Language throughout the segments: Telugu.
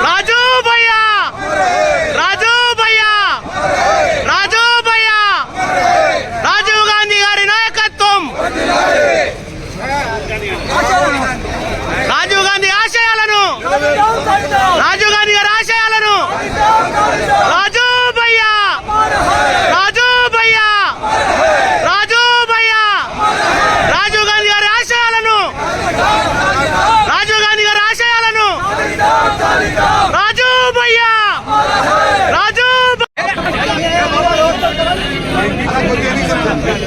రాజు భయ్యా! రాజు భయ్యా రాజు భయ్యా రాజీవ్ గాంధీ గారి నాయకత్వం రాజీవ్ గాంధీ ఆశయాలను రాజీవ్ గాంధీ గారి ఆశయాలను రాజు భయ్యా రాజు భయ్యా రాజు భయ్యా రాజీవ్ గాంధీ గారి ఆశయాలను రాజీవ్ గాంధీ గారి ఆశయాలను రాజు భయ్యా రాజు భ-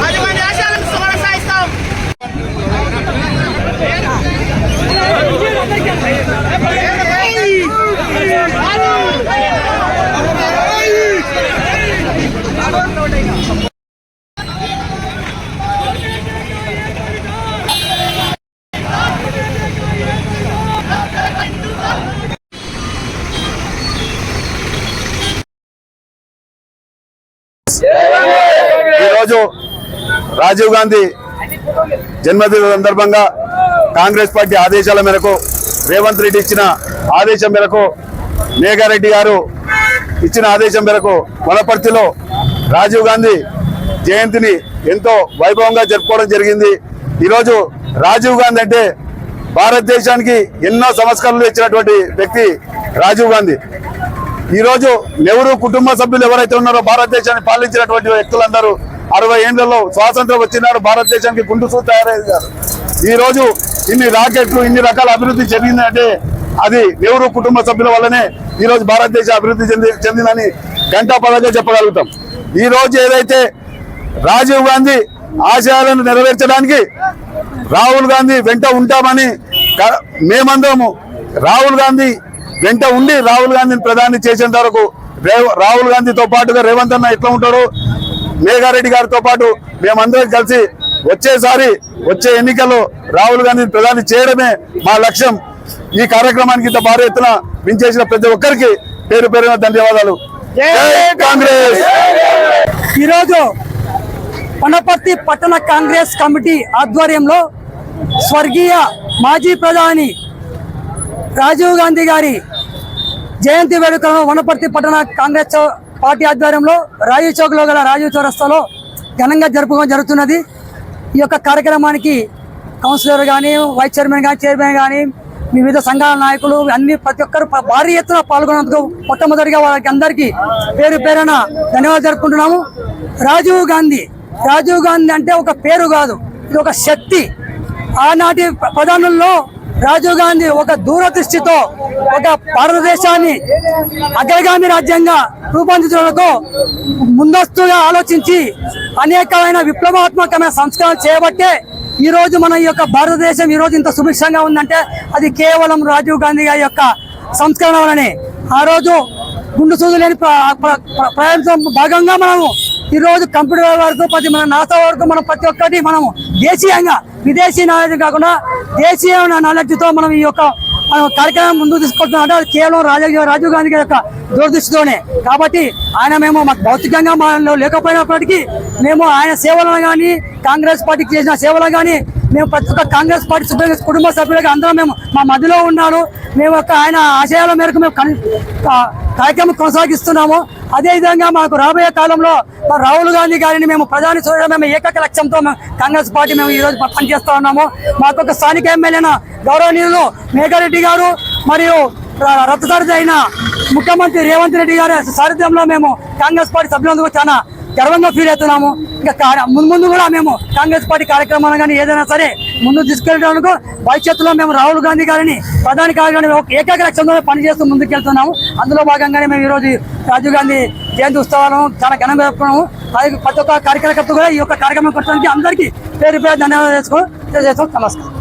రాజీవ్ గాంధీ ఆశయాలను కొనసాగిస్తాం ఈరోజు రాజీవ్ గాంధీ జన్మదిన సందర్భంగా కాంగ్రెస్ పార్టీ ఆదేశాల మేరకు రేవంత్ రెడ్డి ఇచ్చిన ఆదేశం మేరకు మేఘారెడ్డి గారు ఇచ్చిన ఆదేశం మేరకు వనపర్తిలో రాజీవ్ గాంధీ జయంతిని ఎంతో వైభవంగా జరుపుకోవడం జరిగింది. ఈరోజు రాజీవ్ గాంధీ అంటే భారతదేశానికి ఎన్నో సంస్కరణలు ఇచ్చినటువంటి వ్యక్తి రాజీవ్ గాంధీ. ఈ రోజు నెహ్రూ కుటుంబ సభ్యులు ఎవరైతే ఉన్నారో భారతదేశాన్ని పాలించినటువంటి వ్యక్తులందరూ అరవై ఏళ్ళలో స్వాతంత్రం వచ్చినారు భారతదేశానికి గుండు సూ తయారయ్యారు. ఈరోజు ఇన్ని రాకెట్లు ఇన్ని రకాల అభివృద్ధి చెందిందంటే అది నెహ్రూ కుటుంబ సభ్యుల వల్లనే ఈరోజు భారతదేశం అభివృద్ధి చెంది చెందిందని గంటా పదంగా చెప్పగలుగుతాం. ఈరోజు ఏదైతే రాజీవ్ గాంధీ ఆశయాలను నెరవేర్చడానికి రాహుల్ గాంధీ వెంట ఉంటామని మేమందరము రాహుల్ గాంధీ వెంట ఉండి రాహుల్ గాంధీని ప్రధాని చేసేంత వరకు రాహుల్ గాంధీతో పాటుగా రేవంత్ అన్న ఎట్లా ఉంటాడు? మేఘారెడ్డి గారితో పాటు మేమందరం కలిసి వచ్చేసారి వచ్చే ఎన్నికల్లో రాహుల్ గాంధీని ప్రధాని చేయడమే మా లక్ష్యం. ఈ కార్యక్రమానికి ఇంత భారీ ఎత్తున వించేసిన ప్రతి ఒక్కరికి పేరు పేరున ధన్యవాదాలు. కాంగ్రెస్! ఈరోజు వనపర్తి పట్టణ కాంగ్రెస్ కమిటీ ఆధ్వర్యంలో స్వర్గీయ మాజీ ప్రధాని రాజీవ్ గాంధీ గారి జయంతి వేడుకలను వనపర్తి పట్టణ కాంగ్రెస్ పార్టీ ఆధ్వర్యంలో రాజీవ్ చౌక్లో గల రాజీవ్ చౌరస్తాలో ఘనంగా జరుపుకోవడం జరుగుతున్నది. ఈ యొక్క కార్యక్రమానికి కౌన్సిలర్ కానీ వైస్ చైర్మన్ కానీ చైర్మన్ కానీ వివిధ సంఘాల నాయకులు అన్ని ప్రతి ఒక్కరు భారీ ఎత్తున పాల్గొన్నందుకు మొట్టమొదటిగా వాళ్ళకి అందరికీ పేరు పేరున ధన్యవాదాలు జరుపుకుంటున్నాము. రాజీవ్ గాంధీ రాజీవ్ గాంధీ అంటే ఒక పేరు కాదు ఇది ఒక శక్తి. ఆనాటి ప్రధానుల్లో రాజీవ్ గాంధీ ఒక దూరదృష్టితో ఒక భారతదేశాన్ని అగ్రగామి రాజ్యంగా రూపొందించడంలో ముందస్తుగా ఆలోచించి అనేకమైన విప్లవాత్మకమైన సంస్కరణలు చేయబట్టే ఈ రోజు మన ఈ యొక్క భారతదేశం ఈ రోజు ఇంత సుభిక్షంగా ఉందంటే అది కేవలం రాజీవ్ గాంధీ గారి యొక్క సంస్కరణ వలనే ఆ రోజు గుండు సూదు లేని ప్ర- భాగంగా మనము ఈ రోజు కంప్యూటర్ వరకు ప్రతి మన నాసా వరకు మనం ప్రతి ఒక్కటి మనము దేశీయంగా విదేశీ నాలెడ్జ్ కాకుండా దేశీయ నాలెడ్జ్తో మనం ఈ యొక్క కార్యక్రమం ముందుకు తీసుకొస్తున్నాం. అంటే కేవలం రాజీవ్ రాజీవ్ గాంధీ గారి యొక్క దూరదృష్టితోనే. కాబట్టి ఆయన మేము మాకు భౌతికంగా మనలో లేకపోయినప్పటికీ మేము ఆయన సేవలను కానీ కాంగ్రెస్ పార్టీకి చేసిన సేవలు కానీ మేము ప్రతి ఒక్క కాంగ్రెస్ పార్టీ సభ్యులు కుటుంబ సభ్యులుగా అందరం మేము మా మధ్యలో ఉన్నాడు మేము ఒక ఆయన ఆశయాల మేరకు మేము కా- కార్యక్రమం కొనసాగిస్తున్నాము. అదే విధంగా మాకు రాబోయే కాలంలో రాహుల్ గాంధీ గారిని మేము ప్రధాని చూడడం మేము ఏకైక లక్ష్యంతో కాంగ్రెస్ పార్టీ మేము ఈరోజు పనిచేస్తూ పనిచేస్తా ఉన్నాము. మాకు ఒక స్థానిక ఎమ్మెల్యేన గౌరవనీయులు మేఘారెడ్డి గారు మరియు ర- రథసారథి అయిన ముఖ్యమంత్రి రేవంత్ రెడ్డి గారి సారథ్యంలో మేము కాంగ్రెస్ పార్టీ సభ్యులందుకు చాలా గర్వంగా ఫీల్ అవుతున్నాము. ఇంకా ముందు ముందు కూడా మేము కాంగ్రెస్ పార్టీ కార్యక్రమాలు కానీ ఏదైనా సరే ముందు తీసుకెళ్ళడానికి భవిష్యత్తులో మేము రాహుల్ గాంధీ గారిని ప్రధాని కార్యక్రమం ఒక ఏకైక లక్ష్యంతో పనిచేస్తూ ముందుకెళ్తున్నాము. అందులో భాగంగానే మేము ఈరోజు రాజీవ్ గాంధీ జయంతి ఉత్సవాలను చాలా ఘనంగా జరుపుకున్నాము. అది ప్రతి ఒక్క కార్యకర్త కూడా ఈ యొక్క కార్యక్రమం కొట్టడానికి అందరికీ పేరు పేరు ధన్యవాదాలు చేసుకో తెలియజేస్తాం నమస్కారం.